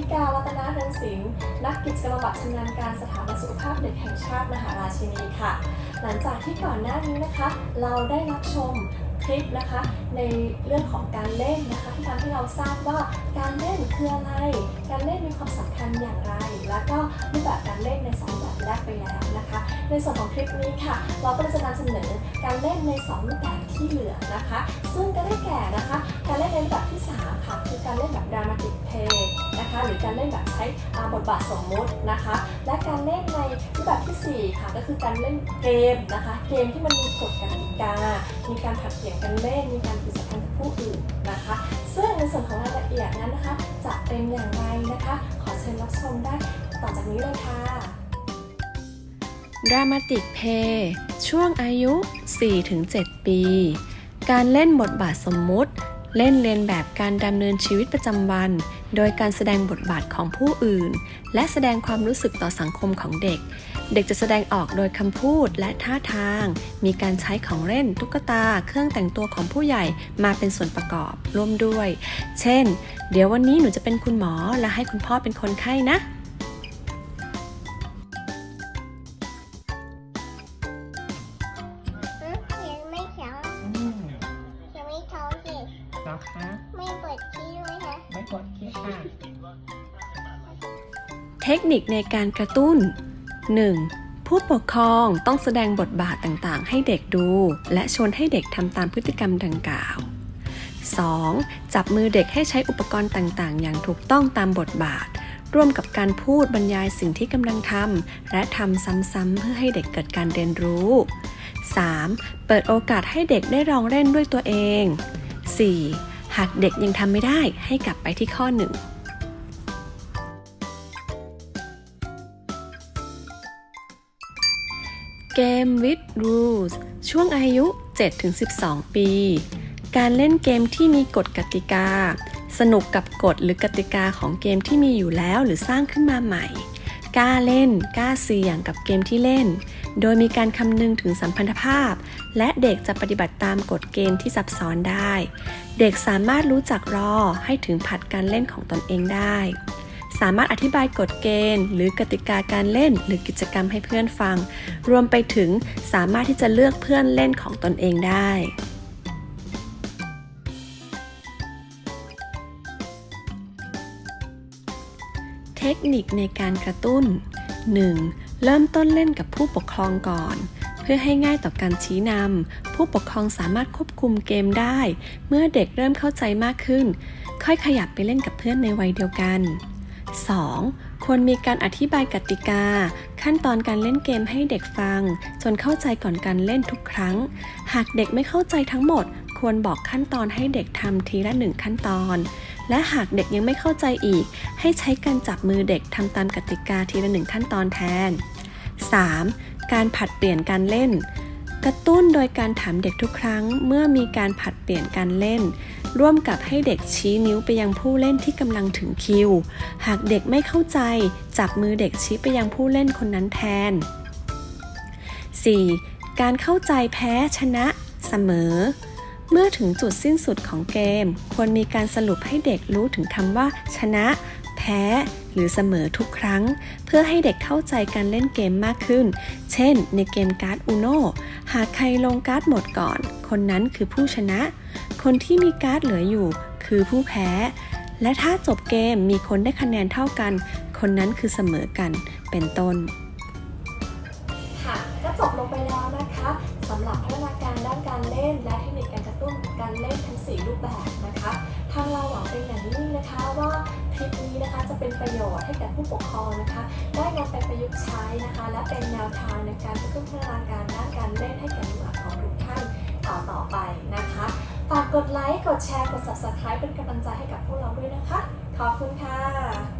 ธิการัตนาเรืองสิงห์นักกิจกรรมบัตรชำนาญการสถาบันสุขภาพเด็กแห่งชาติมหาราชินีค่ะ หลังจากที่ก่อนหน้านี้นะคะ เราได้รับชมคลิปนะคะในเรื่องของการเล่นนะคะที่ทำให้เราทราบว่าการเล่นคืออะไร การเล่นมีความสำคัญอย่างไร แล้วก็รูปแบบการเล่นในสองแบบแรกไปแล้ว นะคะ ในส่วนของคลิปนี้ค่ะ เราก็จะนำเสนอการเล่นในสองรูปแบบที่เหลือนะคะ ซึ่งก็ได้แก่นะคะ การเล่นในรูปแบบที่สามค่ะ คือการเล่นแบบ dramatic play นะคะ หรือการเล่นแบบใช้บทบาทสมมุตินะคะ และการเล่นในรูปแบบที่สี่ค่ะ ก็คือการเล่นเกมนะคะ เกมที่มันมีกฎกติกา มีการผัดเปลี่ยนกันเล่น มีการปฏิสัมพันธ์กับผู้อื่นนะคะ ซึ่งในส่วนของรายละเอียดนั้นนะคะ จะเป็นอย่างไรนะคะ ขอเชิญรับชมได้ต่อจากนี้เลยค่ะ Dramatic Play ช่วงอายุ 4-7 ปี การเล่นบทบาทสมมุติ เล่นเรียนแบบการดำเนินชีวิตประจำวัน โดยการแสดงบทบาทของผู้อื่น และแสดงความรู้สึกต่อสังคมของเด็ก เด็กจะแสดงออกโดยคำพูดและท่าทาง มีการใช้ของเล่นตุ๊กตา เครื่องแต่งตัวของผู้ใหญ่มาเป็นส่วนประกอบร่วมด้วย เช่น เดี๋ยววันนี้หนูจะเป็นคุณหมอและให้คุณพ่อเป็นคนไข้นะ รอคะไม่เปิดขี้ด้วยนะไม่กดคิดค่ะ เทคนิคในการกระตุ้น 1. ผู้ปกครองต้องแสดงบทบาทต่างๆ ให้เด็กดู และชวนให้เด็กทำตามพฤติกรรมดังกล่าว 2. จับมือเด็กให้ใช้อุปกรณ์ต่างๆ อย่างถูกต้องตามบทบาท ร่วมกับการพูดบรรยายสิ่งที่กำลังทำและทำซ้ำๆเพื่อให้เด็กเกิดการเรียนรู้ 3. เปิดโอกาสให้เด็กได้ลองเล่นด้วยตัวเอง 4. หากเด็กยังทำไม่ได้ให้กลับไปที่ข้อ 1เกม with rules ช่วงอายุ 7-12 ปี การเล่นเกมที่มีกฎกติกา สนุกกับกฎหรือกติกาของเกมที่มีอยู่แล้วหรือสร้างขึ้นมาใหม่ กล้าเล่น กล้าเสี่ยงกับเกมที่เล่น โดยมีการคำนึงถึงสัมพันธภาพ และเด็กจะปฏิบัติตามกฎเกณฑ์ที่ซับซ้อนได้ เด็กสามารถรู้จักรอให้ถึงผัดการเล่นของตนเองได้ สามารถอธิบายกฎเกณฑ์ หรือกติกาการเล่นหรือกิจกรรมให้เพื่อนฟัง รวมไปถึงสามารถที่จะเลือกเพื่อนเล่นของตนเองได้เทคนิคในการกระตุ้น 1. เริ่มต้นเล่นกับผู้ปกครองก่อน พื่อให้ง่ายต่อการชี้นำผู้ปกครองสามารถควบคุมเกมได้ เมื่อเด็กเริ่มเข้าใจมากขึ้น ค่อยขยับไปเล่นกับเพื่อนในวัยเดียวกัน 2. ควรมีการอธิบายกติกา ขั้นตอนการเล่นเกมให้เด็กฟัง จนเข้าใจก่อนการเล่นทุกครั้ง หากเด็กไม่เข้าใจทั้งหมด ควรบอกขั้นตอนให้เด็กทำทีละหนึ่งขั้นตอน และหากเด็กยังไม่เข้าใจอีก ให้ใช้การจับมือเด็กทำตามกติกาทีละหนึ่งขั้นตอนแทน 3. การผัดเปลี่ยนการเล่น กระตุ้นโดยการถามเด็กทุกครั้ง เมื่อมีการผัดเปลี่ยนการเล่น ร่วมกับให้เด็กชี้นิ้วไปยังผู้เล่นที่กำลังถึงคิว หากเด็กไม่เข้าใจ จับมือเด็กชี้ไปยังผู้เล่นคนนั้นแทน 4. การเข้าใจแพ้ชนะ เสมอ เมื่อถึงจุดสิ้นสุดของเกม ควรมีการสรุปให้เด็กรู้ถึงคำว่า ชนะ แพ้หรือเสมอทุกครั้ง เพื่อให้เด็กเข้าใจการเล่นเกมมากขึ้น เช่น ในเกมการ์ดอูโนหากใครลงการ์ดหมดก่อน คนนั้นคือผู้ชนะ คนที่มีการ์ดเหลืออยู่ คือผู้แพ้ และถ้าจบเกมมีคนได้คะแนนเท่ากัน คนนั้นคือเสมอกัน เป็นต้น สำหรับพัฒนาการด้านการเล่น และเทคนิคการกระตุ้นการเล่นทั้ง 4 รูปแบบนะคะ ทางเราหวังเป็นอย่างยิ่งนะคะว่าคลิปนี้นะคะจะเป็นประโยชน์ให้แก่ผู้ปกครองนะคะ ได้นำไปประยุกต์ใช้นะคะ และเป็นแนวทางในการกระตุ้นพัฒนาการด้านการเล่นให้แก่ลูกหลานของทุกท่านต่อต่อไปนะคะฝากกดไลค์ กดแชร์ กด subscribe เป็นกำลังใจให้กับพวกเราด้วยนะคะ ขอบคุณค่ะ